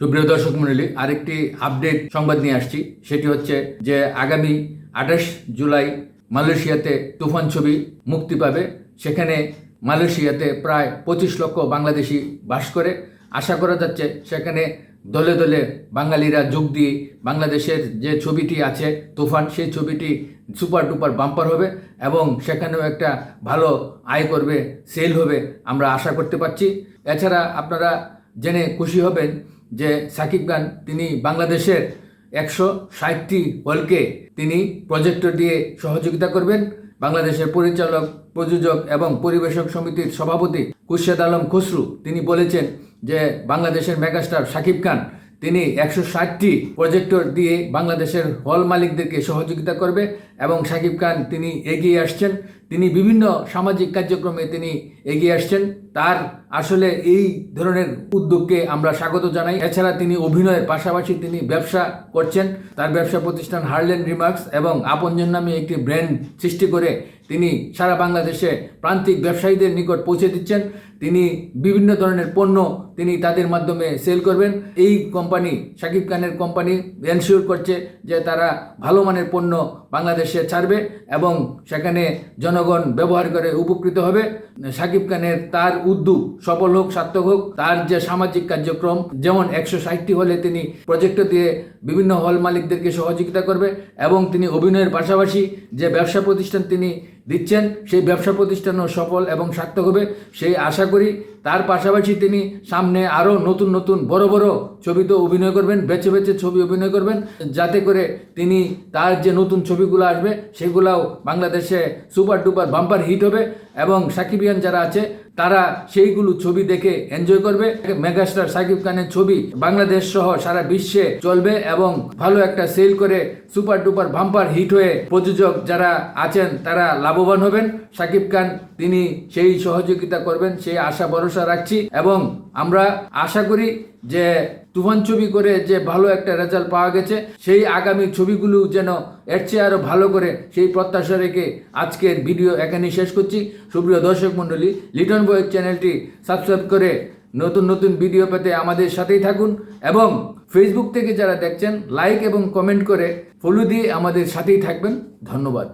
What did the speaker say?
সুপ্রিয় দর্শক মন্ডলী, আরেকটি আপডেট সংবাদ নিয়ে আসছি। সেটি হচ্ছে যে আগামী আঠাশ জুলাই মালয়েশিয়াতে তুফান ছবি মুক্তি পাবে। সেখানে মালয়েশিয়াতে প্রায় পঁচিশ লক্ষ বাংলাদেশি বাস করে। আশা করা যাচ্ছে সেখানে দলে দলে বাঙালিরা যোগ দিয়ে বাংলাদেশের যে ছবিটি আছে তুফান, সেই ছবিটি সুপার টুপার বাম্পার হবে এবং সেখানেও একটা ভালো আয় করবে সেল হবে আমরা আশা করতে পারছি। এছাড়া আপনারা জেনে খুশি হবেন যে সাকিব খান, তিনি বাংলাদেশের একশো ষাটটি হলকে তিনি প্রজেক্টর দিয়ে সহযোগিতা করবেন। বাংলাদেশের পরিচালক, প্রযোজক এবং পরিবেশক সমিতির সভাপতি খুরশেদ আলম খুসরু, তিনি বলেছেন যে বাংলাদেশের মেগাস্টার সাকিব খান তিনি একশো ষাটটি প্রজেক্টর দিয়ে বাংলাদেশের হল মালিকদেরকে সহযোগিতা করবে এবং সাকিব খান তিনি এগিয়ে আসছেন। তিনি বিভিন্ন সামাজিক কার্যক্রমে তিনি এগিয়ে আসছেন। তার আসলে এই ধরনের উদ্যোগকে আমরা স্বাগত জানাই। এছাড়া তিনি অভিনয়ের পাশাপাশি তিনি ব্যবসা করছেন। তার ব্যবসা প্রতিষ্ঠান হার্লেন রিমার্কস এবং আপনজন নামে একটি ব্র্যান্ড সৃষ্টি করে তিনি সারা বাংলাদেশে প্রান্তিক ব্যবসায়ীদের নিকট পৌঁছে দিচ্ছেন। তিনি বিভিন্ন ধরনের পণ্য তিনি তাদের মাধ্যমে সেল করবেন। এই কোম্পানি শাকিব খানের কোম্পানি এনশিওর করছে যে তারা ভালো মানের পণ্য বাংলাদেশে ছাড়বে এবং সেখানে জনগণ ব্যবহার করে উপকৃত হবে। শাকিব খানের তার উদ্যোগ সফল হোক, সার্থক হোক, তার যে সামাজিক কার্যক্রম, যেমন একশো ষাটটি হলে তিনি প্রজেক্ট দিয়ে বিভিন্ন হল মালিকদেরকে সহযোগিতা করবে এবং তিনি অভিনয়ের পাশাপাশি যে ব্যবসা প্রতিষ্ঠান তিনি দিচ্ছেন। সেই ব্যবসা প্রতিষ্ঠানও সফল এবং সার্থক হবে। সেই আশা করি তার পাশাপাশি তিনি সামনে আরও নতুন নতুন বড় বড় ছবিতে অভিনয় করবেন, বেছে বেছে ছবি অভিনয় করবেন, যাতে করে তিনি তার যে নতুন ছবিগুলো আসবে সেগুলাও বাংলাদেশে সুপার ডুপার বাম্পার হিট হবে এবং সাকিবিয়ান যারা আছে, তারা সেইগুলো ছবি দেখে এনজয় করবে। মেগাস্টার সাকিব খানের ছবি বাংলাদেশ সহ সারা বিশ্বে চলবে এবং ভালো একটা সেল করে সুপার ডুপার বাম্পার হিট হয়ে প্রযোজক যারা আছেন, তারা লাভবান হবেন। সাকিব খান, তিনি সেই সহযোগিতা করবেন, সেই আশা ভরসা রাখছি এবং আমরা আশা করি যে তুফান ছবি করে যে ভালো একটা রেজাল্ট পাওয়া গেছে, সেই আগামী ছবিগুলো যেন এর চেয়ে আরও ভালো করে সেই প্রত্যাশা রেখে আজকের ভিডিও এখানে শেষ করছি। সুপ্রিয় দর্শক মণ্ডলী লিটন বয়ের চ্যানেলটি সাবস্ক্রাইব করে নতুন নতুন ভিডিও পেতে আমাদের সাথেই থাকুন এবং ফেসবুক থেকে যারা দেখছেন লাইক এবং কমেন্ট করে ফলো দিয়ে আমাদের সাথেই থাকবেন। ধন্যবাদ।